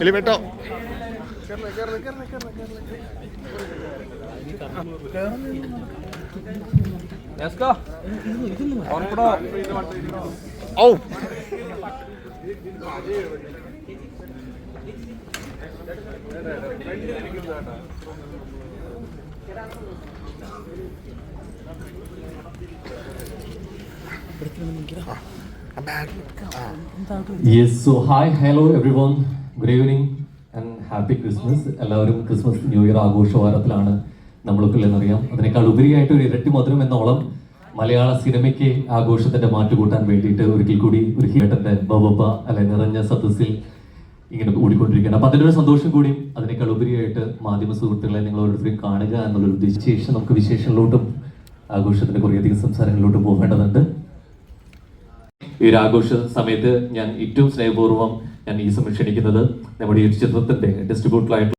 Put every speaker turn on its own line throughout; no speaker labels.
എലിമെട്ടോ ഔ
Yes, hi hello hello everyone. Good evening and happy Christmas. എല്ലാവരും Christmas new year ആഘോഷവാരത്തിലാണ് നമ്മളൊക്കെ എന്നറിയാം അതിനേക്കാൾ ഉപരിയായിട്ട് ഒരു ഇരട്ടി മധുരം എന്നോളം മലയാള സിനിമയ്ക്ക് ആഘോഷത്തിന്റെ മാറ്റുകൂട്ടാൻ വേണ്ടിയിട്ട് ഒരിക്കൽ കൂടി ഒരു ഹീട്ടന്റെ ബബബ അല്ലെ നിറഞ്ഞ സദസ്സിൽ ഇങ്ങനെ ഓടിക്കൊണ്ടിരിക്കുകയാണ് അപ്പൊ ഒരു സന്തോഷം കൂടിയും അതിനേക്കാൾ ഉപരിയായിട്ട് മാധ്യമ സുഹൃത്തുക്കളെ നിങ്ങൾ ഓരോരുത്തരും കാണുക എന്നുള്ളൊരു ഉദ്ദേശം ശേഷം നമുക്ക് വിശേഷങ്ങളിലോട്ടും ആഘോഷത്തിന്റെ കുറേയധികം സംസാരങ്ങളിലോട്ടും പോകേണ്ടതുണ്ട്. ഈ ഒരു ആഘോഷ സമയത്ത് ഞാൻ ഏറ്റവും സ്നേഹപൂർവം ഞാൻ ഈ സമയം ക്ഷണിക്കുന്നത് നമ്മുടെ ഈ ചിത്രത്തിന്റെ ഡിസ്ട്രിബ്യൂട്ടറായിട്ടുള്ള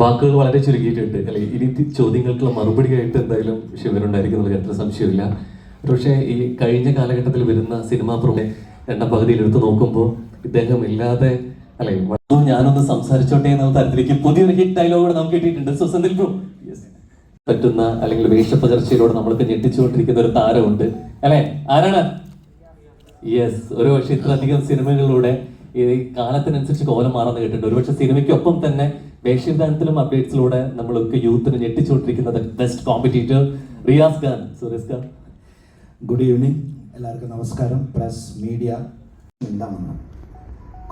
വാക്കുകൾ വളരെ ചുരുക്കിയിട്ടുണ്ട് അല്ലെ ഇനി ചോദ്യങ്ങൾക്കുള്ള മറുപടി ആയിട്ട് എന്തായാലും എന്നുള്ള കാര്യത്തിൽ സംശയമില്ല പക്ഷേ ഈ കഴിഞ്ഞ കാലഘട്ടത്തിൽ വരുന്ന സിനിമാ പ്രമേ രണ്ടാം പകുതിയിൽ എടുത്തു നോക്കുമ്പോൾ ഇദ്ദേഹം ഇല്ലാതെ അല്ലെ ഞാനൊന്ന് സംസാരിച്ചോട്ടെ എന്ന തരത്തിലേക്ക് പുതിയൊരു ഹിറ്റ് ഡയലോഗ് നമുക്ക് കിട്ടിയിട്ടുണ്ട്. സുസന്തിൽ ബ്രോ പറ്റുന്ന അല്ലെങ്കിൽ വേഷപ്പകർച്ചയിലൂടെ നമ്മൾക്ക് ഞെട്ടിച്ചുകൊണ്ടിരിക്കുന്ന ഒരു താരമുണ്ട്. അല്ലെ ആരാണ്? യെസ് ഒരു പക്ഷെ ഇത്രയധികം സിനിമകളിലൂടെ ഈ കാലത്തിനനുസരിച്ച് കോലം മാറുന്ന കേട്ടിട്ടുണ്ട്. ഒരുപക്ഷെ സിനിമയ്ക്കൊപ്പം തന്നെ വേഷ്യദാനത്തിലും അപ്ഡേറ്റ്സിലൂടെ നമ്മളൊക്കെ യൂത്തിനെ ഞെട്ടിച്ചുകൊണ്ടിരിക്കുന്നത് best competitor Riyas Khan. Suresh Khan.
Good evening എല്ലാവർക്കും നമസ്കാരം. പ്രസ് മീഡിയ എന്താണെന്ന്.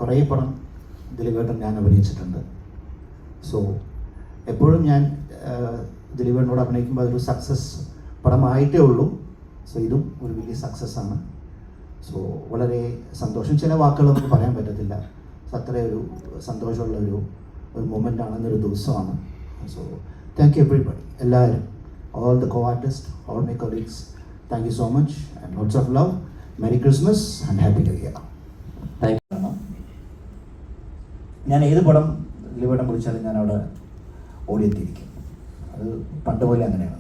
കുറേ പടം ദിലീപേട്ടൻ ഞാൻ അഭിനയിച്ചിട്ടുണ്ട്. സോ എപ്പോഴും ഞാൻ ദിലീപേട്ടനോട് അഭിനയിക്കുമ്പോൾ അതൊരു സക്സസ് പടമായിട്ടേ ഉള്ളൂ. സോ ഇതും ഒരു വലിയ സക്സസ് ആണ്. സോ വളരെ സന്തോഷം. ചില വാക്കുകൾ നമുക്ക് പറയാൻ പറ്റത്തില്ല. സോ അത്രയൊരു സന്തോഷമുള്ള ഒരു ഒരു മൊമെന്റ് ആണെന്നൊരു ദിവസമാണ്. സോ താങ്ക് യു എവറിബഡി എല്ലാവരും all the co artist all my colleagues thank you so much and lots of love merry Christmas and happy new year
thank you
ഞാൻ ഏത് പടം ദിലീപേട്ടൻ വിളിച്ചാലും ഞാൻ അവിടെ ഓടിയെത്തിയിരിക്കും. അത് പണ്ട് പോലെ അങ്ങനെയാണ്.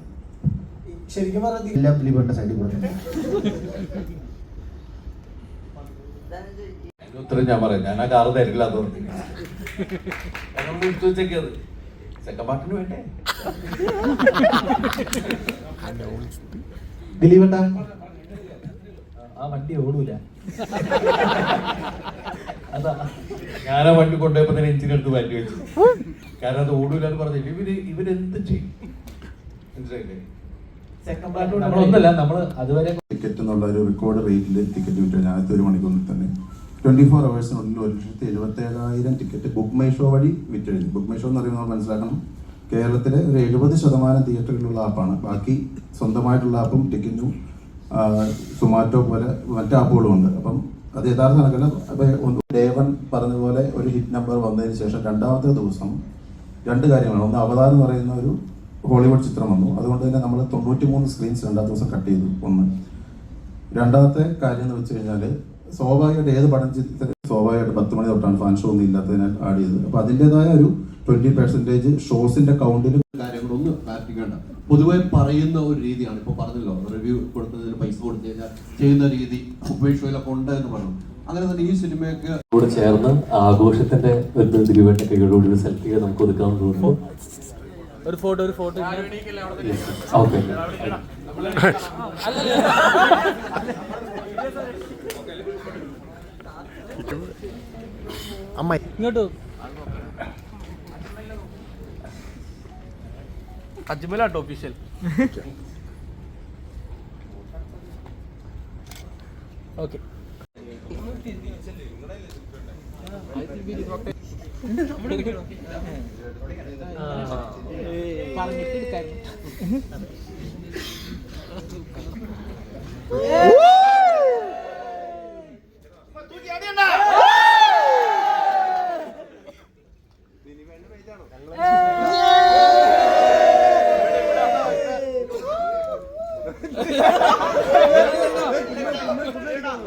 ശരിക്കും പറഞ്ഞാൽ
എല്ലാ ദിലീപേട്ടന്റെ സൈഡിൽ കൂടെ
ഉത്തരം ഞാൻ പറയാം. ഞാൻ ആ കാറ് തരില്ല അതുകൊണ്ട് ഉച്ചയ്ക്കത് സെക്കൻഡ് പാർട്ടിന് വേണ്ടേ?
ദിലീപേട്ട
ആ വണ്ടി ഓടൂല. അതാ.
ഞാൻ ആ വണ്ടി കൊണ്ടുപോയപ്പോ തന്നെ എഞ്ചിനെടുത്ത് മാറ്റി വെച്ചു. കാരണം അത് ഓടൂല എന്ന് പറഞ്ഞില്ല ഇവർ ഇവരെന്ത് ചെയ്യും? മനസ്സിലായില്ലേ?
നമ്മളൊന്നല്ല നമ്മൾ അതുവരെ
ടിക്കറ്റ് എന്നുള്ള ഒരു റെക്കോർഡ് റേറ്റിൽ ടിക്കറ്റ് വിറ്റു ഞാനത്തെ ഒരു മണിക്കൂറിൽ തന്നെ. ട്വന്റി ഫോർ അവേഴ്സിനുള്ളിൽ ഒരു ലക്ഷത്തി എഴുപത്തി ഏഴായിരം ടിക്കറ്റ് ബുക്ക് മൈ ഷോ വഴി വിറ്റഴിഞ്ഞു. ബുക്ക് മൈ ഷോ എന്ന് പറയുമ്പോൾ മനസ്സിലാക്കണം കേരളത്തിലെ ഒരു എഴുപത് ശതമാനം തിയേറ്ററുകളിലുള്ള ആപ്പാണ്. ബാക്കി സ്വന്തമായിട്ടുള്ള ആപ്പും ടിക്കറ്റും സുമാറ്റോ പോലെ മറ്റു ആപ്പുകളും ഉണ്ട്. അപ്പം അത് യഥാർത്ഥ കണക്കല്ല. അപ്പം ദേവൻ പറഞ്ഞ പോലെ ഒരു ഹിറ്റ് നമ്പർ വന്നതിന് ശേഷം രണ്ടാമത്തെ ദിവസം രണ്ട് കാര്യങ്ങളാണ്. ഒന്ന് അവതാർ എന്ന് പറയുന്ന ഒരു ഹോളിവുഡ് ചിത്രം വന്നു. അതുകൊണ്ട് തന്നെ നമ്മൾ തൊണ്ണൂറ്റി മൂന്ന് സ്ക്രീൻസ് രണ്ടാമത്തെ ദിവസം കട്ട് ചെയ്തു. ഒന്ന്. രണ്ടാമത്തെ കാര്യം എന്ന് വെച്ച് കഴിഞ്ഞാൽ സ്വാഭാവികമായിട്ട് ഏത് പടം ചിത്രത്തിൽ സ്വാഭാവികമായിട്ട് പത്ത് മണി തൊട്ടാണ് ഫാൻ ഷോ ഒന്നും ഇല്ലാത്തതിനാൽ ആഡ് ചെയ്തത് അപ്പൊ അതിന്റെതായ ഒരു ട്വന്റി പെർസെന്റേജ് ഷോസിന്റെ കൗണ്ടിൽ
കാര്യങ്ങളൊന്ന് ക്ലാരിഫിക്കേണ്ട പൊതുവെ പറയുന്ന ഒരു രീതിയാണ്. ഇപ്പൊ പറഞ്ഞല്ലോ റിവ്യൂ കൊടുത്തതിന് പൈസ കൊടുത്തു കഴിഞ്ഞാൽ ചെയ്യുന്ന രീതി ഉപേക്ഷയിലൊക്കെ ഉണ്ട് എന്ന് പറഞ്ഞു. അങ്ങനെ തന്നെ ഈ സിനിമയൊക്കെ
കൂടെ ചേർന്ന് ആഘോഷത്തിന്റെ ഒരു ദിലീപേട്ട കൈകളോട് ഒരു സെൽഫി നമുക്ക് ഒതുക്കാൻ തോന്നുന്നു.
ഒരു ഫോട്ടോ ഒരു ഫോട്ടോ
ഓക്കെ
അമ്മ.
ഇങ്ങോട്ട്. അജ്മലാട്ടോ ഒഫീഷ്യൽ ഓക്കെ. പറഞ്ഞിട്ട് എടുക്കാൻ